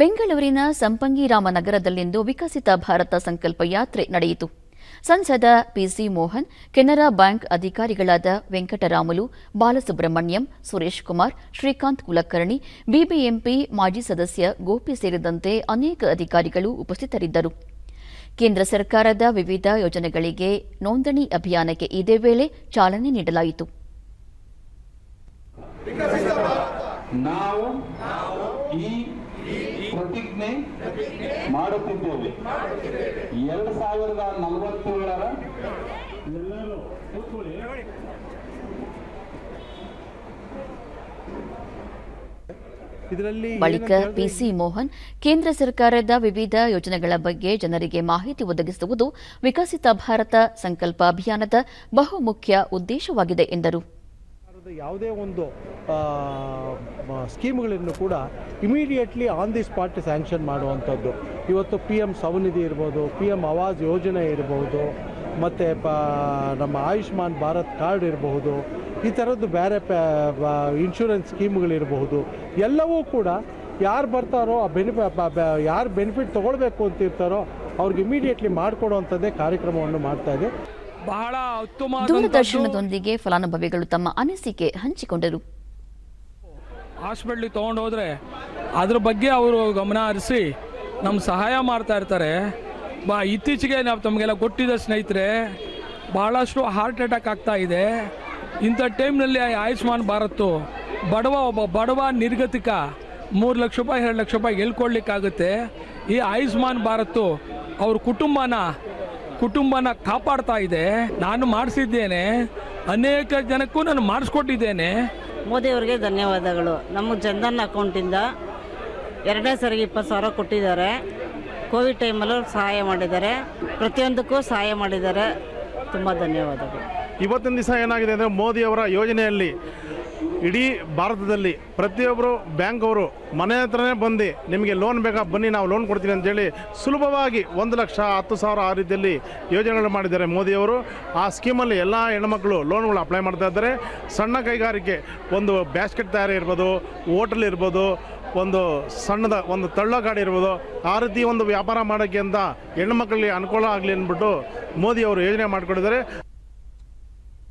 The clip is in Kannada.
ಬೆಂಗಳೂರಿನ ಸಂಪಂಗಿರಾಮ ನಗರದಲ್ಲಿಂದು ವಿಕಸಿತ ಭಾರತ ಸಂಕಲ್ಪ ಯಾತ್ರೆ ನಡೆಯಿತು. ಸಂಸದ ಪಿಸಿ ಮೋಹನ್ ಕೆನರಾ ಬ್ಯಾಂಕ್ ಅಧಿಕಾರಿಗಳಾದ ವೆಂಕಟರಾಮುಲು ಬಾಲಸುಬ್ರಹ್ಮಣ್ಯಂ ಸುರೇಶ್ ಕುಮಾರ್ ಶ್ರೀಕಾಂತ್ ಕುಲಕರ್ಣಿ ಬಿಬಿಎಂಪಿ ಮಾಜಿ ಸದಸ್ಯ ಗೋಪಿ ಸೇರಿದಂತೆ ಅನೇಕ ಅಧಿಕಾರಿಗಳು ಉಪಸ್ಥಿತರಿದ್ದರು. ಕೇಂದ್ರ ಸರ್ಕಾರದ ವಿವಿಧ ಯೋಜನೆಗಳಿಗೆ ನೋಂದಣಿ ಅಭಿಯಾನಕ್ಕೆ ಇದೇ ವೇಳೆ ಚಾಲನೆ ನೀಡಲಾಯಿತು. ನಾವು ಈ ಪ್ರತಿಜ್ಞೆ ಮಾಡುತ್ತಿದ್ದೇವೆ ಎರಡು ಸಾವಿರದ ನಲವತ್ತೇಳರ ಎಲ್ಲರೂ ಕೂತ್ಕೊಳ್ಳಿ. ಬಳಿಕ ಪಿಸಿ ಮೋಹನ್ ಕೇಂದ್ರ ಸರ್ಕಾರದ ವಿವಿಧ ಯೋಜನೆಗಳ ಬಗ್ಗೆ ಜನರಿಗೆ ಮಾಹಿತಿ ಒದಗಿಸುವುದು ವಿಕಸಿತ ಭಾರತ ಸಂಕಲ್ಪ ಅಭಿಯಾನದ ಬಹುಮುಖ್ಯ ಉದ್ದೇಶವಾಗಿದೆ ಎಂದರು ಸರ್ಕಾರದ ಯಾವುದೇ ಒಂದು ಸ್ಕೀಮ್ಗಳನ್ನು ಕೂಡ immediately on the spot sanction ಮಾಡುವಂಥದ್ದು. ಇವತ್ತು ಪಿ ಎಂ ಸವನಿಧಿ ಇರ್ಬೋದು ಪಿ ಎಂ ಆವಾಜ್ ಯೋಜನೆ ಇರಬಹುದು ಮತ್ತು, ಪ, ನಮ್ಮ ಆಯುಷ್ಮಾನ್ ಭಾರತ್ ಕಾರ್ಡ್ ಇರಬಹುದು ಈ ಥರದ್ದು ಬೇರೆ ಇನ್ಶೂರೆನ್ಸ್ ಸ್ಕೀಮ್ಗಳಿರಬಹುದು ಎಲ್ಲವೂ ಕೂಡ ಯಾರು ಬರ್ತಾರೋ ಆ ಬೆನಿಫಿ ಯಾರು ಬೆನಿಫಿಟ್ ತೊಗೊಳ್ಬೇಕು ಅಂತ ಇರ್ತಾರೋ ಅವ್ರಿಗೆ ಇಮಿಡಿಯೇಟ್ಲಿ ಮಾಡಿಕೊಡುವಂಥದ್ದೇ ಕಾರ್ಯಕ್ರಮವನ್ನು ಮಾಡ್ತಾಯಿದೆ ಬಹಳ ಉತ್ತಮ ದೂರದರ್ಶನದೊಂದಿಗೆ ಫಲಾನುಭವಿಗಳು ತಮ್ಮ ಅನಿಸಿಕೆ ಹಂಚಿಕೊಂಡರು. ಹಾಸ್ಪಿಟ್ಲಿಗೆ ತೊಗೊಂಡು ಹೋದರೆ ಅದ್ರ ಬಗ್ಗೆ ಅವರು ಗಮನ ಹರಿಸಿ ನಮ್ಮ ಸಹಾಯ ಮಾಡ್ತಾ ಇರ್ತಾರೆ. ಬಾ ಇತ್ತೀಚೆಗೆ ನಾವು ತಮಗೆಲ್ಲ ಕೊಟ್ಟಿದ್ದ ಸ್ನೇಹಿತರೆ ಭಾಳಷ್ಟು ಹಾರ್ಟ್ ಅಟ್ಯಾಕ್ ಆಗ್ತಾ ಇದೆ. ಇಂಥ ಟೈಮ್ನಲ್ಲಿ ಆಯುಷ್ಮಾನ್ ಭಾರತ್ ಬಡವ ಒಬ್ಬ ಬಡವ ನಿರ್ಗತಿಕ ಮೂರು ಲಕ್ಷ ರೂಪಾಯಿ ಎರಡು ಲಕ್ಷ ರೂಪಾಯಿ ಎಲ್ಲಿ ಕೊಡ್ಲಿಕ್ಕಾಗುತ್ತೆ ಈ ಆಯುಷ್ಮಾನ್ ಭಾರತ್ ಅವ್ರ ಕುಟುಂಬನ ಕುಟುಂಬನ ಕಾಪಾಡ್ತಾ ಇದೆ. ನಾನು ಮಾಡಿಸಿದ್ದೇನೆ. ಅನೇಕ ಜನಕ್ಕೂ ನಾನು ಮಾಡಿಸ್ಕೊಟ್ಟಿದ್ದೇನೆ. ಮೋದಿಯವರಿಗೆ ಧನ್ಯವಾದಗಳು. ನಮ್ಮ ಜನ್ಧನ್ ಅಕೌಂಟಿಂದ ಎರಡನೇ ಸರಿಗೆ ಇಪ್ಪತ್ತು ಸಾವಿರ ಕೊಟ್ಟಿದ್ದಾರೆ. ಕೋವಿಡ್ ಟೈಮಲ್ಲೂ ಸಹಾಯ ಮಾಡಿದ್ದಾರೆ. ಪ್ರತಿಯೊಂದಕ್ಕೂ ಸಹಾಯ ಮಾಡಿದ್ದಾರೆ. ತುಂಬ ಧನ್ಯವಾದಗಳು. ಇವತ್ತಿನ ದಿವಸ ಏನಾಗಿದೆ ಅಂದರೆ ಮೋದಿಯವರ ಯೋಜನೆಯಲ್ಲಿ ಇಡೀ ಭಾರತದಲ್ಲಿ ಪ್ರತಿಯೊಬ್ಬರು ಬ್ಯಾಂಕ್ ಅವರು ಮನೆ ಹತ್ರನೇ ಬಂದು ನಿಮಗೆ ಲೋನ್ ಬೇಕಾ? ಬನ್ನಿ, ನಾವು ಲೋನ್ ಕೊಡ್ತೀವಿ ಅಂತೇಳಿ ಸುಲಭವಾಗಿ ಒಂದು ಲಕ್ಷ, ಹತ್ತು ಸಾವಿರ ಆ ರೀತಿಯಲ್ಲಿ ಯೋಜನೆಗಳು ಮಾಡಿದ್ದಾರೆ ಮೋದಿಯವರು. ಆ ಸ್ಕೀಮಲ್ಲಿ ಎಲ್ಲ ಹೆಣ್ಮಕ್ಳು ಲೋನ್ಗಳು ಅಪ್ಲೈ ಮಾಡ್ತಾ ಇದ್ದಾರೆ. ಸಣ್ಣ ಕೈಗಾರಿಕೆ, ಒಂದು ಬ್ಯಾಸ್ಕೆಟ್ ತಯಾರಿ ಇರ್ಬೋದು, ಹೋಟೆಲ್ ಇರ್ಬೋದು, ಒಂದು ಸಣ್ಣದ ಒಂದು ತಳ್ಳ ಗಾಡಿ ಇರ್ಬೋದು, ಆ ರೀತಿ ಒಂದು ವ್ಯಾಪಾರ ಮಾಡೋಕ್ಕೆ ಅಂತ ಹೆಣ್ಮಕ್ಳಿಗೆ ಅನುಕೂಲ ಆಗಲಿ ಅಂದ್ಬಿಟ್ಟು ಮೋದಿಯವರು ಯೋಜನೆ ಮಾಡಿಕೊಟ್ಟಿದ್ದಾರೆ